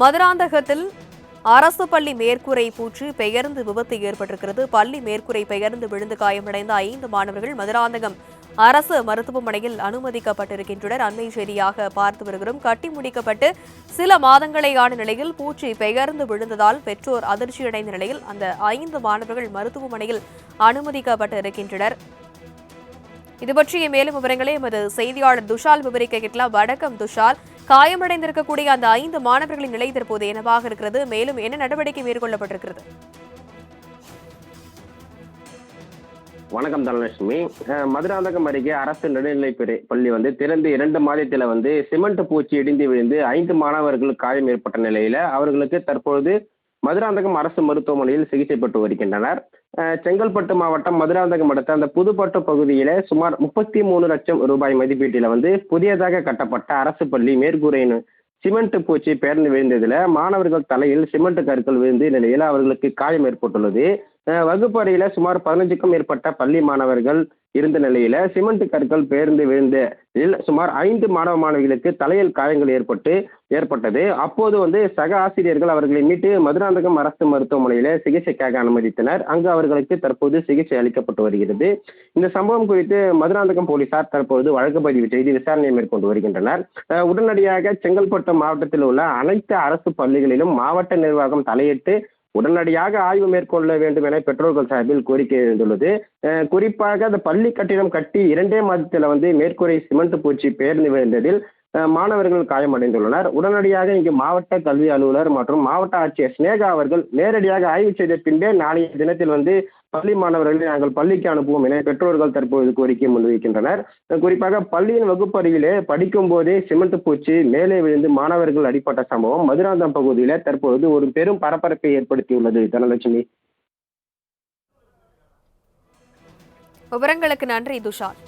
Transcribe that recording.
மதுராந்தகத்தில் அரசு பள்ளி மேற்கூரை பூச்சி பெயர்ந்து விபத்து ஏற்பட்டிருக்கிறது. பள்ளி மேற்கூரை பெயர்ந்து விழுந்து காயமடைந்த ஐந்து மாணவர்கள் மதுராந்தகம் அரசு மருத்துவமனையில் அனுமதிக்கப்பட்டிருக்கின்றனர். அண்மை செய்தியாக பார்த்து வருகிறோம். கட்டி முடிக்கப்பட்டு சில மாதங்களேயான நிலையில் பூச்சி பெயர்ந்து விழுந்ததால் பெற்றோர் அதிர்ச்சியடைந்த நிலையில் அந்த ஐந்து மாணவர்கள் மருத்துவமனையில் அனுமதிக்கப்பட்டு இருக்கின்றனர் இது பற்றிய மேலும் விவரங்களை எமது செய்தியாளர் துஷால் விவரிக்க கேட்கலாம். வணக்கம் துஷால். காயமடைந்திருக்கக்கூடிய அந்த ஐந்து மாணவர்களின் நிலை தற்போது என்னவாக இருக்கிறது? மேலும் என்ன நடவடிக்கை மேற்கொள்ளப்பட்டிருக்கிறது? வணக்கம் தனலட்சுமி. மதுராந்தகம் அருகே அரசு நடுநிலைப் பள்ளி வந்து திறந்து இரண்டு மாதத்தில் வந்து சிமெண்ட் பூச்சி இடிந்து விழுந்து ஐந்து மாணவர்கள் காயம் ஏற்பட்ட நிலையில அவர்களுக்கு தற்பொழுது மதுராந்தகம் அரசு மருத்துவமனையில் சிகிச்சை பெற்று வருகின்றனர். செங்கல்பட்டு மாவட்டம் மதுராந்தகம் அடுத்த அந்த புதுப்பட்டு பகுதியில சுமார் முப்பத்தி மூணு லட்சம் ரூபாய் மதிப்பீட்டில் வந்து புதியதாக கட்டப்பட்ட அரசு பள்ளி மேற்கூரையின் சிமெண்ட் பூச்சி பேர்ந்து விழுந்ததுல மாணவர்கள் தலையில் சிமெண்ட் கற்கள் விழுந்து நிலையில் அவர்களுக்கு காயம் ஏற்பட்டுள்ளது. வகுப்பறையில் சுமார் பதினஞ்சுக்கும் மேற்பட்ட பள்ளி மாணவர்கள் இருந்த நிலையில் சிமெண்ட் கற்கள் பேர்ந்து விழுந்ததில் சுமார் ஐந்து மாணவ மாணவிகளுக்கு தலையில் காயங்கள் ஏற்பட்டு ஏற்பட்டது. அப்போது வந்து சக ஆசிரியர்கள் அவர்களை மீட்டு மதுராந்தகம் அரசு மருத்துவமனையில் சிகிச்சைக்காக அனுமதித்தனர். அங்கு அவர்களுக்கு தற்போது சிகிச்சை அளிக்கப்பட்டு வருகிறது. இந்த சம்பவம் குறித்து மதுராந்தகம் போலீசார் தற்போது வழக்கு பதிவு செய்து விசாரணை மேற்கொண்டு வருகின்றனர். உடனடியாக செங்கல்பட்டு மாவட்டத்தில் உள்ள அனைத்து அரசு பள்ளிகளிலும் மாவட்ட நிர்வாகம் தலையிட்டு உடனடியாக ஆய்வு மேற்கொள்ள வேண்டும் என பெற்றோர்கள் சார்பில் கோரிக்கை எழுந்துள்ளது. குறிப்பாக அந்த பள்ளி கட்டிடம் கட்டி இரண்டே மாதத்தில் வந்து மேற்கூரை சிமெண்ட் பூச்சி பேர்ந்து விழுந்ததில் மாணவர்கள் காயமடைந்துள்ளனர். உடனடியாக இங்கு மாவட்ட கல்வி அலுவலர் மற்றும் மாவட்ட ஆட்சியர் சினேகா அவர்கள் நேரடியாக ஆய்வு செய்த பின்பே நாளைய தினத்தில் வந்து பள்ளி மாணவர்களை நாங்கள் பள்ளிக்கு அனுப்புவோம் என பெற்றோர்கள் தற்போது கோரிக்கை முன்வைக்கின்றனர். குறிப்பாக பள்ளியின் வகுப்பறையிலே படிக்கும் போதே சிமெண்ட் பூச்சி மேலே விழுந்து மாணவர்கள் அடிப்பட்ட சம்பவம் மதுராந்தகம் பகுதியில் தற்பொழுது ஒரு பெரும் பரபரப்பை ஏற்படுத்தியுள்ளது. தனலட்சுமி. விவரங்களுக்கு நன்றி துஷார்.